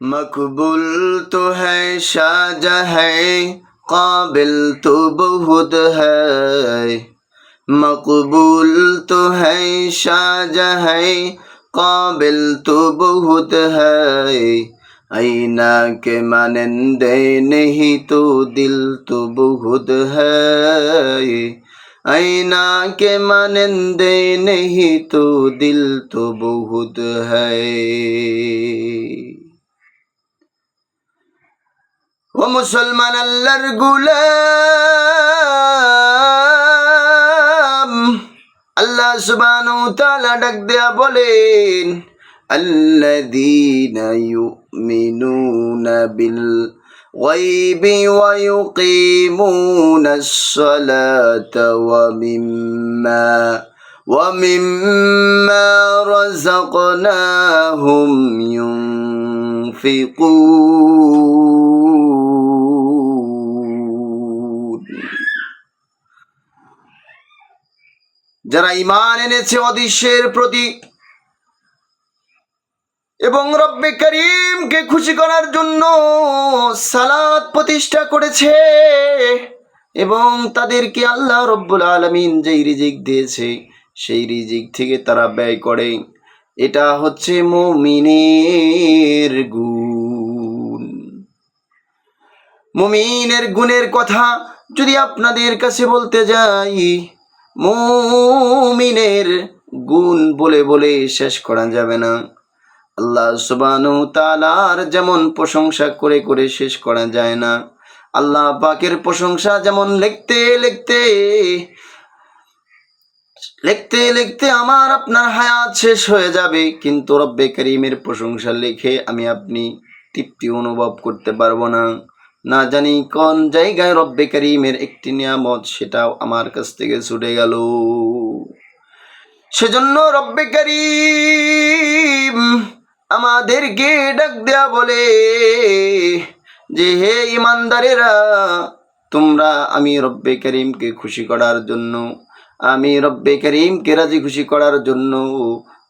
मकबूल तो है शाजा है काबिल तो बहुत है मकबूल तो है शाजा है काबिल तो बहुत है आईना के मानंदे नहीं तो दिल तो बहुत है आईना के मानंदे नहीं तो दिल तो बहुत है ও মুসলমান আল্লাহর গুলাম আল্লাহ সুবহানাহু তাআলা ডাক দেয়া বলেন الذين يؤمنون بالغيب ويقيمون الصلاة ومما ومما رزقناهم ينفقون যারা ইমান এনেছে অদৃশ্যের প্রতি এবং রব্বে করিমকে খুশি করার জন্য সালাত প্রতিষ্ঠা করেছে এবং তাদেরকে আল্লাহ রব্বুল আলমিন যেই রিজিক দিয়েছে, সেই রিজিক থেকে তারা ব্যয় করে। এটা হচ্ছে মুমিনের গুণ। মুমিনের গুণের কথা যদি আপনাদের কাছে বলতে যাই মুমিনের গুণ বলে বলে শেষ করা যাবে না। আল্লাহ সুবানু তালার যেমন প্রশংসা করে করে শেষ করা যায় না। আল্লাহ পাকের প্রশংসা যেমন লিখতে লিখতে লিখতে লিখতে আমার আপনার হায়াত শেষ হয়ে যাবে, কিন্তু রব্বে করিমের প্রশংসা লিখে আমি আপনি তৃপ্তি অনুভব করতে পারব না। না জানি কোন জায়গায় রব্বে করিমের একটি নিয়ামত সেটাও আমার কাছ থেকে ছুটে গেল। সেজন্য রব্বে করিম আমাদেরকে ডাক দেয়া বলে যে, হে ইমানদারেরা, তোমরা আমি রব্বে করিমকে খুশি করার জন্য, আমি রব্বে করিমকে রাজি খুশি করার জন্য,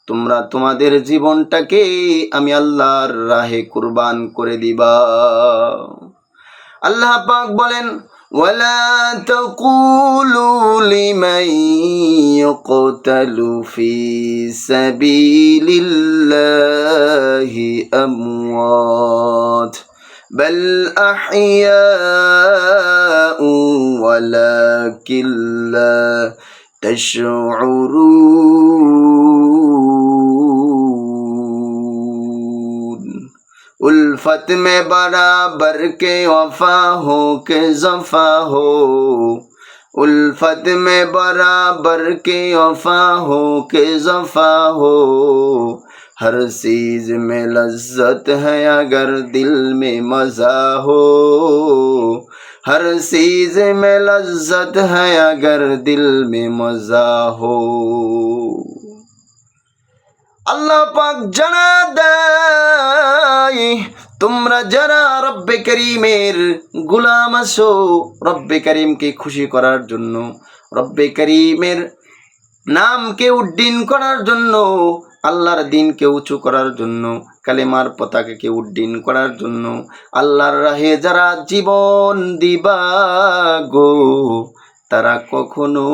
তোমরা তোমাদের জীবনটাকে আমি আল্লাহর রাহে কুরবান করে দিবা। আল্লাহ পাক বলেন ولا تقولوا لمن يقتل في سبيل الله أموات بل أحياء ولكن لا تشعرون उल्फत में बराबर के वफा हो के जफा हो। उल्फत में बराबर के वफा हो के जफा हो। हर चीज़ में लज्जत है अगर दिल में मज़ा हो। हर चीज़ में लज्जत है अगर दिल में मज़ा हो। अल्लाह पाक जना दे। তোমরা যারা রব্বে করিমের গুলাম আছো, রব্বে করিমকে খুশি করার জন্য, রব্বে করিমের নামকে উড্ডীন করার জন্য, আল্লাহর দিনকে উঁচু করার জন্য, কালেমার পতাকাকে উড্ডীন করার জন্য, আল্লাহর রাহে যারা জীবন দিবা গো, তারা কখনো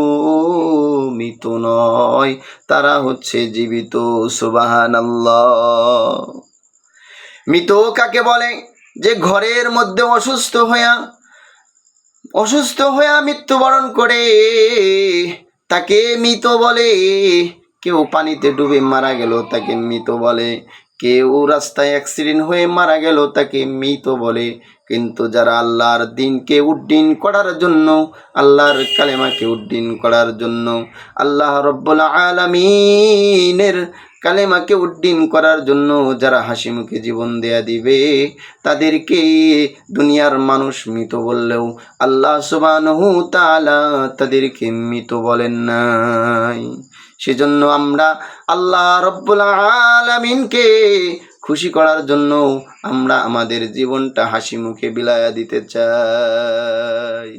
মৃত নয়, তারা হচ্ছে জীবিত সুবাহান মৃত কাকে বলে? যে ঘরের মধ্যে অসুস্থ হইয়া অসুস্থ হইয়া মৃত্যুবরণ করে, তাকে মৃত বলে। কেউ পানিতে ডুবে মারা গেল, তাকে মৃত বলে। কেউ রাস্তায় অ্যাক্সিডেন্ট হয়ে মারা গেল, তাকে মৃত বলে। কিন্তু যারা আল্লাহর দিনকে উড্ডীন করার জন্য, আল্লাহর কালেমাকে উড্ডীন করার জন্য, আল্লাহ রব্বুল আলমিনের কালেমাকে উড্ডীন করার জন্য যারা হাসি মুখে জীবন দেয়া দিবে, তাদেরকে দুনিয়ার মানুষ মৃত বললেও আল্লাহ সুবানহু তালা তাদেরকে মৃত বলেন নাই। সেজন্য আমরা আল্লাহ রব্বুল আলমিনকে খুশি করার জন্য আমরা আমাদের জীবনটা হাসি মুখে বিলায়া দিতে চাই।